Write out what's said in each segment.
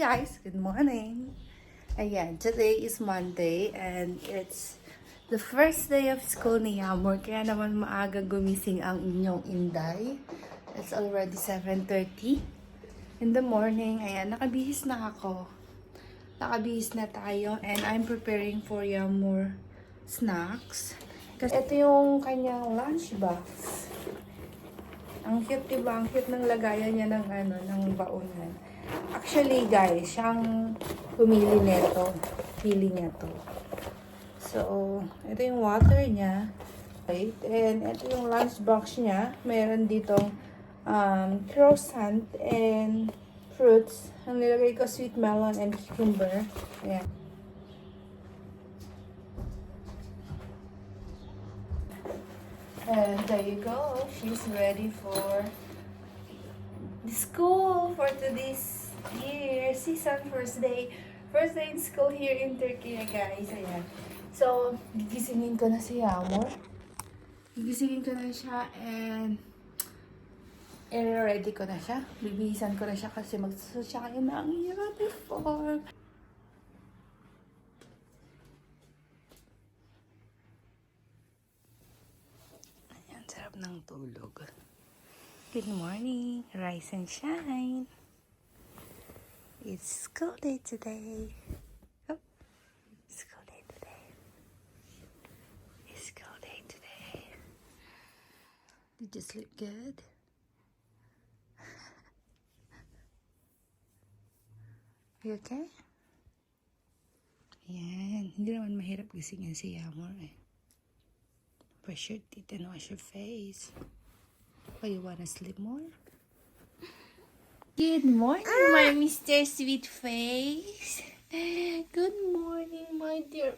guys, good morning. Ayan, today is Monday and it's the first day of school ni Yamor. Kaya naman maaga gumising ang inyong Inday. It's already 7.30 in the morning. Ayan, nakabihis na ako. Nakabihis na tayo and I'm preparing for Yamor snacks. Kasi ito yung kanyang lunch box. Ang cute, diba? Ang cute ng lagayan niya ng ano, ng baunan. Actually, guys, siyang pumili nito. Pili niya to. So, ito yung water niya. Right? And ito yung lunch box niya. Meron ditong um, croissant and fruits. Ang nilagay ko, sweet melon and cucumber. Ayan. And there you go. She's ready for the school for today's year. Season first day. First day in school here in Turkey, guys. Ayan. So, gigisingin ko na si Amor. Gigisingin ko na siya and i-ready ko na siya. Bibihisan ko na siya kasi magsusot siya kayo ng uniform. Ayan, sarap ng tulog. Good morning, rise and shine. It's school day today. Oh, school day today. It's school day today. Did you sleep good? You okay? Ayan, hindi naman mahirap gisingin si Yamor eh. Brush your teeth and wash your face. Oh, you wanna sleep more? Good morning, my Mr. Sweet Face. Good morning, my dear.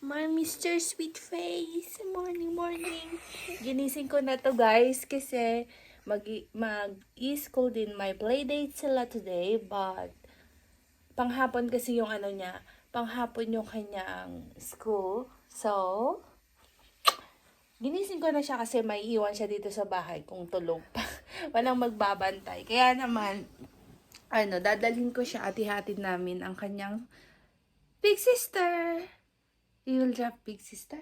My Mr. Sweet Face. Morning, morning. Ginising ko na to, guys, kasi mag mag-e-school din. My playdate sila today, but panghapon kasi yung ano niya, panghapon yung kanyang school. So, Ginising ko na siya kasi may iwan siya dito sa bahay kung tulog pa. Walang magbabantay. Kaya naman, ano, dadalhin ko siya at ihatid namin ang kanyang big sister. You will drop big sister?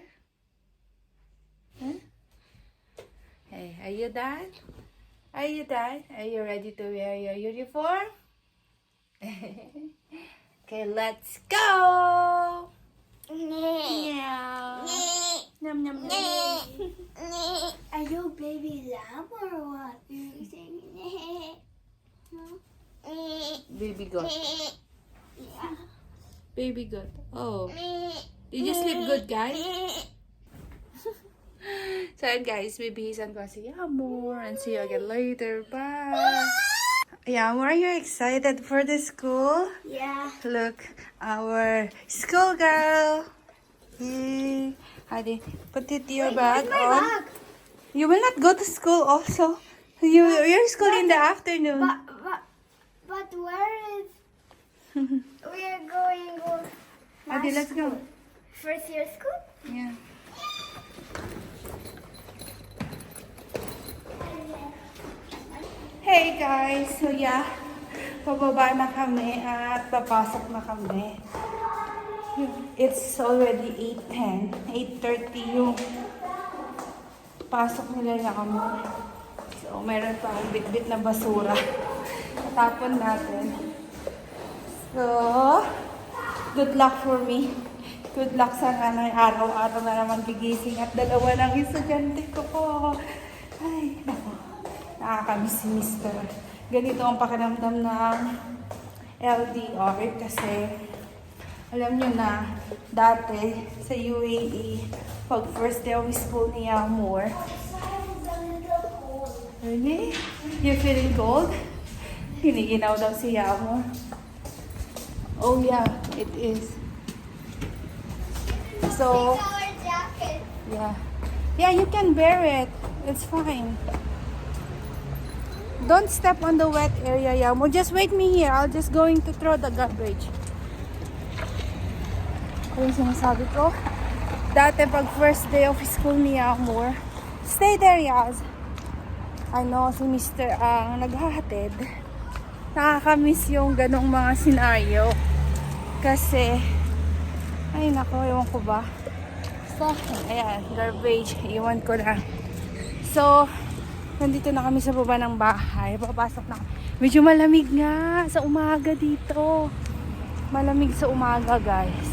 Huh? Hey, are you done? Are you done? Are you ready to wear your uniform? okay, let's go! Meow. Nom nom nom. Are you baby lamb or what? You saying Baby goat. yeah. Baby goat. Oh. Did you sleep good, guys? so, ayan, guys, bibihisan ko si more. and see you again later. Bye! Yamor, are you excited for the school? Yeah. Look, our school girl. Yay. Hadi, put it your bag my on. bag? You will not go to school also. You, your school in the afternoon. But but but where is we are going? Go Hadi, let's go. First year school. Yeah. Hey guys, so yeah, pababa na kami at papasok na kami. It's already 8.10, 8.30 yung pasok nila na kami. So, meron pa akong bit-bit na basura. Natapon natin. So, good luck for me. Good luck sa nanay. Araw-araw na naman gigising at dalawa ng estudyante ko po. Ay, nako. Nakakamiss si Mister. Ganito ang pakiramdam ng LDR kasi alam nyo na, dati sa UAE, pag first day of school ni Amor, Really? You feeling cold? Hiniginaw daw si Yamor. Oh yeah, it is. So, yeah. Yeah, you can bear it. It's fine. Don't step on the wet area, Yamo. Just wait me here. I'll just going to throw the garbage. Ano yung sinasabi ko? Dati pag first day of school ni Yamor, stay there, Yaz. Ano, si Mr. ang naghahatid. nakakamiss yung ganong mga senaryo. Kasi, ay nako, ewan ko ba. So, ayan, garbage. Iwan ko na. So, nandito na kami sa baba ng bahay. Papasok na kami. Medyo malamig nga sa umaga dito. Malamig sa umaga, guys.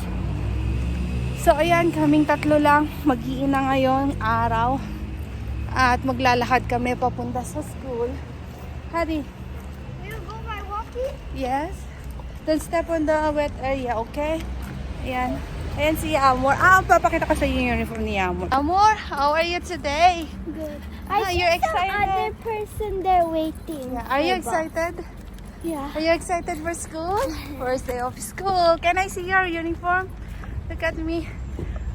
So, ayan, kaming tatlo lang. Mag-iina ngayon, araw. At maglalakad kami papunta sa school. Hadi, We'll go by walking. yes? Don't step on the wet area, okay? Ayan. Ayan si Amor. Ah, papakita ko sa iyo yung uniform ni Amor. Amor, how are you today? Good. I you're see some excited? other person there waiting. Yeah. Are you excited? Yeah. Are you excited for school? First day of school. Can I see your uniform? Look at me.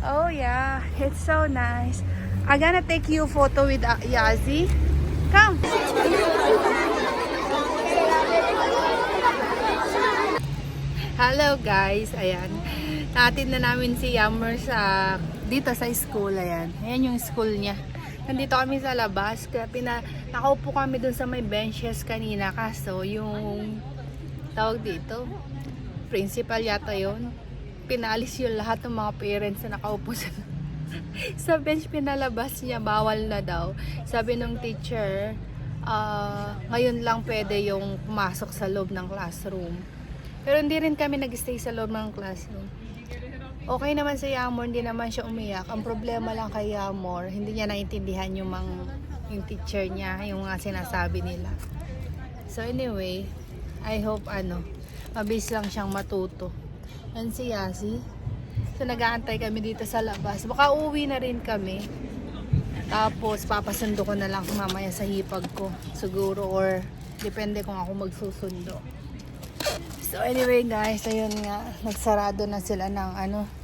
Oh yeah, it's so nice. I'm gonna take you photo with uh, Yazi. Come. Hello guys, ayan. Natin na namin si Yammer sa dito sa school, ayan. Ayan yung school niya. Nandito kami sa labas, kaya nakaupo kami dun sa may benches kanina kaso yung tawag dito, principal yata yon pinalis yung lahat ng mga parents na nakaupo sa sa bench pinalabas niya, bawal na daw. Sabi ng teacher, ah, ngayon lang pwede yung pumasok sa loob ng classroom. Pero hindi rin kami nag-stay sa loob ng classroom. Okay naman si Yamor, hindi naman siya umiyak. Ang problema lang kay Yamor, hindi niya naintindihan yung, mga, yung teacher niya, yung mga sinasabi nila. So anyway, I hope ano, mabilis lang siyang matuto. Yan si Yasi. So nag-aantay kami dito sa labas. Baka uwi na rin kami. Tapos papasundo ko na lang mamaya sa hipag ko. Siguro or depende kung ako magsusundo. So anyway guys, ayun nga, nagsarado na sila ng ano,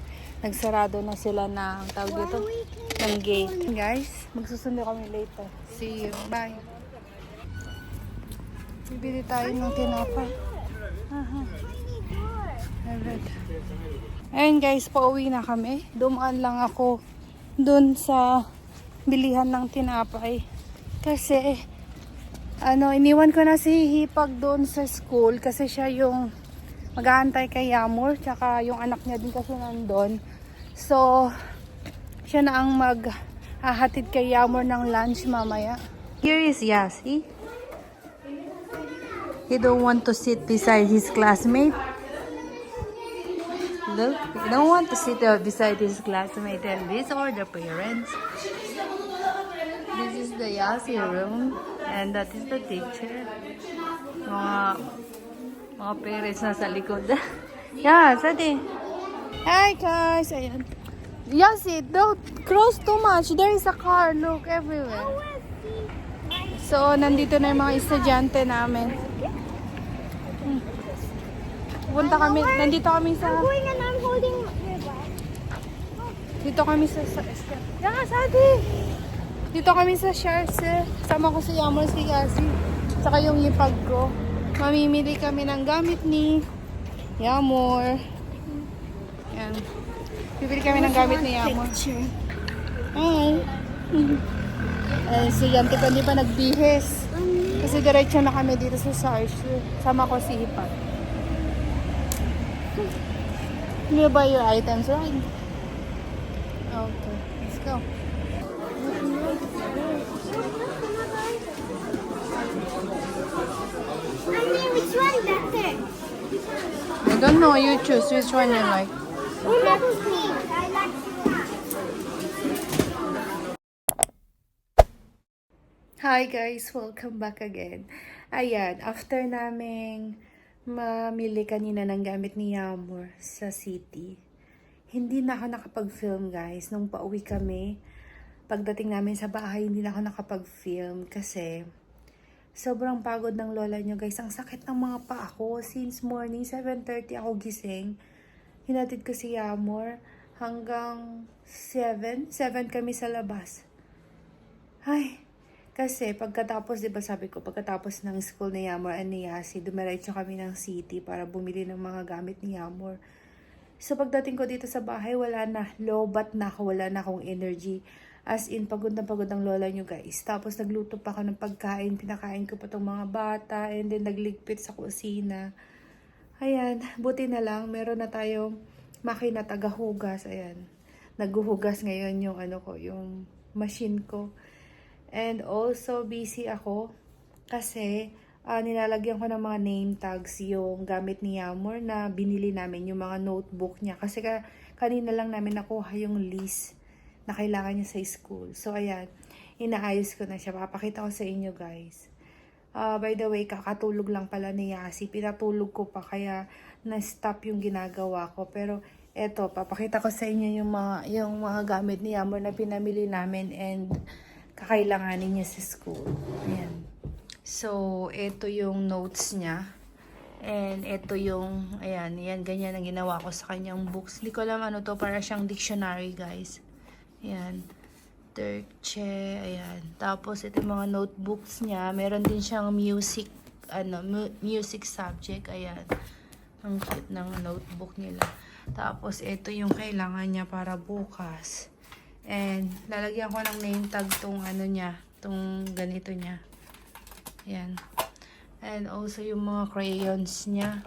nagsarado na sila ng tawag dito, ng gate. Guys, magsusundo kami later. See you. Bye. Bibili tayo ng tinapay. Aha. Alright. Ayun guys, pauwi na kami. Dumaan lang ako dun sa bilihan ng tinapay. Kasi, ano, iniwan ko na si Hipag doon sa school kasi siya yung mag-aantay kay Yamor, tsaka yung anak niya din kasi nandun. So, siya na ang maghahatid kay Yamor ng lunch mamaya. Here is Yasi. He don't want to sit beside his classmate. Look, he don't want to sit beside his classmate and these are the parents. This is the Yasi room and that is the teacher. Mga mga parents na sa likod. yeah, sadi. Hi guys, ayan. Yasi, don't close too much. There is a car. Look everywhere. So, nandito na yung mga estudyante namin. Punta kami, nandito kami sa, I'm going and I'm holding dito kami sa, sa, yeah, Sadi! Dito kami sa Sharse. Sama ko si Yamor, si Yasi. Saka yung ipag ko. Mamimili kami ng gamit ni Yamor. Yan. Bibili kami ng gamit ni Yamor. Hi! Eh, si Yanti pa hindi pa nagbihis. Kasi diretso na kami dito sa Sharse. Sama ko si Ipag. You buy your items, right? Okay, let's go. I mean, which one better? I don't know, you choose which one you like. Pink. Hi guys, welcome back again. Ayan, after naming mamili kanina ng gamit ni Yamor sa city, hindi na ako nakapag-film guys. Nung pauwi kami, pagdating namin sa bahay, hindi na ako nakapag-film kasi sobrang pagod ng lola nyo guys. Ang sakit ng mga paa ko. Since morning, 7.30 ako gising. Hinatid ko si Yamor hanggang 7. 7 kami sa labas. Ay, kasi pagkatapos, di ba sabi ko, pagkatapos ng school ni Yamor and ni Yasi, dumiretso kami ng city para bumili ng mga gamit ni Yamor. So pagdating ko dito sa bahay, wala na, lobat na ako, wala na akong energy. As in, pagod na pagod ang lola nyo guys. Tapos nagluto pa ako ng pagkain. Pinakain ko pa tong mga bata. And then nagligpit sa kusina. Ayan, buti na lang. Meron na tayong makina tagahugas. Ayan. Naghuhugas ngayon yung ano ko, yung machine ko. And also, busy ako kasi ah, nilalagyan ko ng mga name tags yung gamit ni Yamor na binili namin, yung mga notebook niya. Kasi ka, kanina lang namin nakuha yung list na kailangan niya sa school. So, ayan, inaayos ko na siya. Papakita ko sa inyo, guys. Ah, by the way, kakatulog lang pala ni Yasi. Pinatulog ko pa, kaya na-stop yung ginagawa ko. Pero, eto, papakita ko sa inyo yung mga, yung mga gamit ni Yamor na pinamili namin and kakailanganin niya sa school. Ayan. So, ito yung notes niya. And ito yung, ayan, yan, ganyan ang ginawa ko sa kanyang books. Hindi ko alam ano to, para siyang dictionary, guys. Ayan. Terche, ayan. Tapos, ito mga notebooks niya. Meron din siyang music, ano, mu- music subject, ayan. Ang cute ng notebook nila. Tapos, ito yung kailangan niya para bukas. And, lalagyan ko ng name tag tong ano niya, tong ganito niya. Ayan. And also yung mga crayons niya.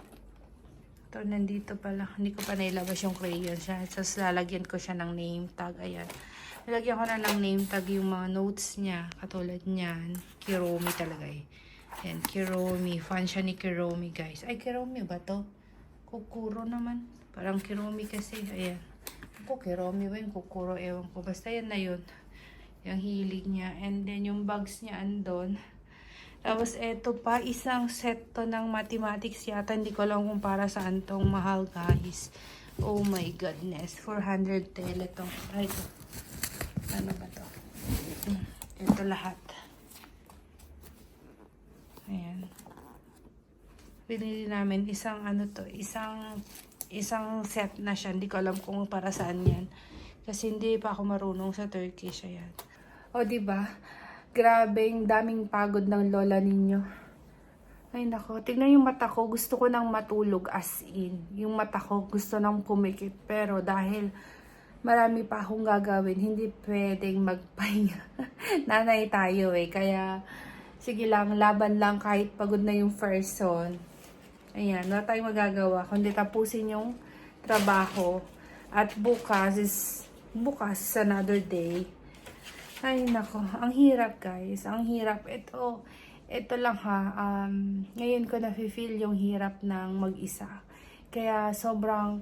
Ito, nandito pala. Hindi ko pa nailabas yung crayons siya. Tapos lalagyan ko siya ng name tag. Ayan. Lalagyan ko na ng name tag yung mga notes niya. Katulad niyan. Kiromi talaga eh. Ayan, Kiromi. Fan siya ni Kiromi, guys. Ay, Kiromi ba to? Kukuro naman. Parang Kiromi kasi. Ayan. Ako, Kiromi ba yung Kukuro? Ewan ko. Basta yan na yun. Yung hilig niya. And then, yung bags niya andon. Tapos, eto pa, isang set to ng mathematics yata. Hindi ko alam kung para saan tong mahal, guys. Oh my goodness. 400 tele to. Ay, ito. Ano ba to? Ito lahat. Ayan. Binili namin isang ano to, isang isang set na siya. Hindi ko alam kung para saan yan. Kasi hindi pa ako marunong sa Turkish. Ayan. O, di ba? Grabe, yung daming pagod ng lola ninyo. Ay nako, tignan yung mata ko. Gusto ko nang matulog as in. Yung mata ko gusto nang pumikit. Pero dahil marami pa akong gagawin, hindi pwedeng magpahinga. Nanay tayo eh. Kaya, sige lang, laban lang kahit pagod na yung first son. Ayan, wala tayong magagawa. Kundi tapusin yung trabaho. At bukas is, bukas is another day. Ay, nako. Ang hirap, guys. Ang hirap. Ito, ito lang ha. Um, ngayon ko na-feel yung hirap ng mag-isa. Kaya sobrang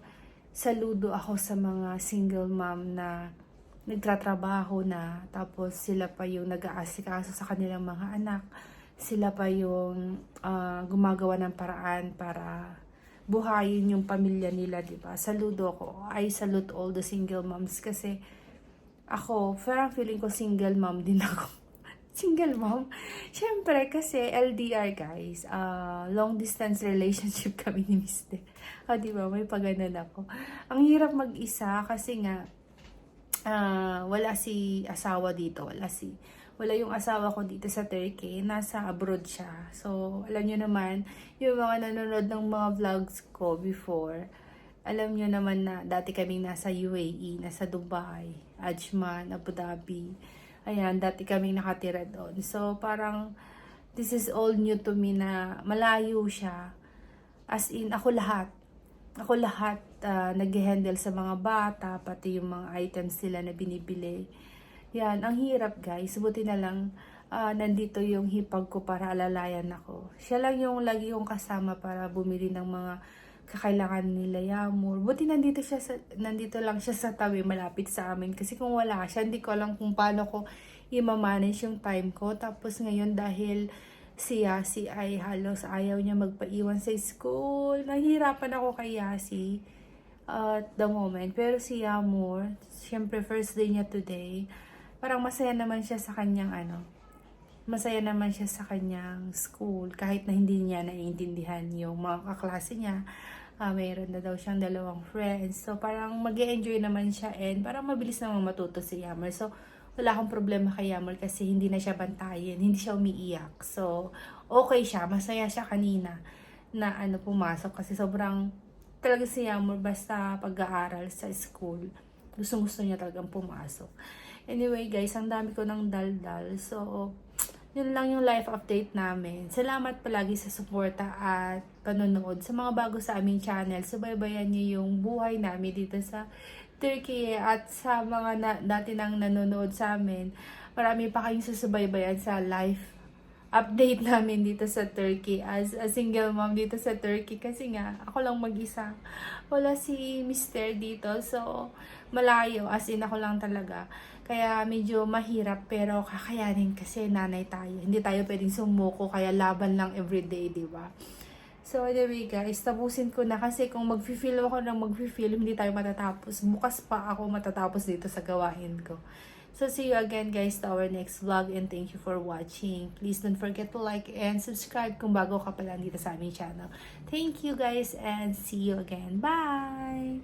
saludo ako sa mga single mom na nagtatrabaho na. Tapos sila pa yung nag-aasikaso sa kanilang mga anak. Sila pa yung ah, gumagawa ng paraan para buhayin yung pamilya nila, di ba? Saludo ako. I salute all the single moms kasi ako, parang feeling ko single mom din ako. Single mom? Siyempre, kasi LDR guys, ah, long distance relationship kami ni Mr. Ah, di ba? May paganan ako. Ang hirap mag-isa kasi nga, ah, wala si asawa dito, wala si wala yung asawa ko dito sa Turkey, nasa abroad siya. So, alam nyo naman, yung mga nanonood ng mga vlogs ko before, alam nyo naman na dati kaming nasa UAE, nasa Dubai, Ajman, Abu Dhabi. Ayan, dati kaming nakatira doon. So, parang, this is all new to me na malayo siya. As in, ako lahat. Ako lahat uh, nag-handle sa mga bata, pati yung mga items nila na binibili. Yan, ang hirap guys. Buti na lang ah, nandito yung hipag ko para alalayan ako. Siya lang yung lagi yung kasama para bumili ng mga kakailangan nila Yamur. Buti nandito siya sa, nandito lang siya sa tabi malapit sa amin kasi kung wala siya hindi ko alam kung paano ko i-manage yung time ko. Tapos ngayon dahil si Yasi ay halos ayaw niya magpaiwan sa school. Nahihirapan ako kay Yasi at the moment. Pero si Yamur, syempre first day niya today, parang masaya naman siya sa kanyang ano, masaya naman siya sa kanyang school kahit na hindi niya naiintindihan yung mga kaklase niya. Ah, mayroon na daw siyang dalawang friends. So, parang mag enjoy naman siya and parang mabilis namang matuto si Yammer. So, wala akong problema kay Yammer kasi hindi na siya bantayan, hindi siya umiiyak. So, okay siya. Masaya siya kanina na ano pumasok kasi sobrang talaga si Yammer basta pag-aaral sa school. Gusto-gusto niya talagang pumasok. Anyway guys, ang dami ko ng daldal. So, yun lang yung life update namin. Salamat palagi sa suporta at panonood. Sa mga bago sa aming channel, subaybayan niyo yung buhay namin dito sa Turkey at sa mga na, dati nang nanonood sa amin. Marami pa kayong susubaybayan sa life update namin dito sa Turkey as a single mom dito sa Turkey kasi nga ako lang mag-isa wala si mister dito so malayo as in ako lang talaga kaya medyo mahirap pero kakayanin kasi nanay tayo hindi tayo pwedeng sumuko kaya laban lang everyday di ba So anyway guys, tapusin ko na kasi kung mag-feel ako ng mag-feel, hindi tayo matatapos. Bukas pa ako matatapos dito sa gawain ko. So see you again guys to our next vlog and thank you for watching. Please don't forget to like and subscribe kung bago ka pa lang dito sa aming channel. Thank you guys and see you again. Bye!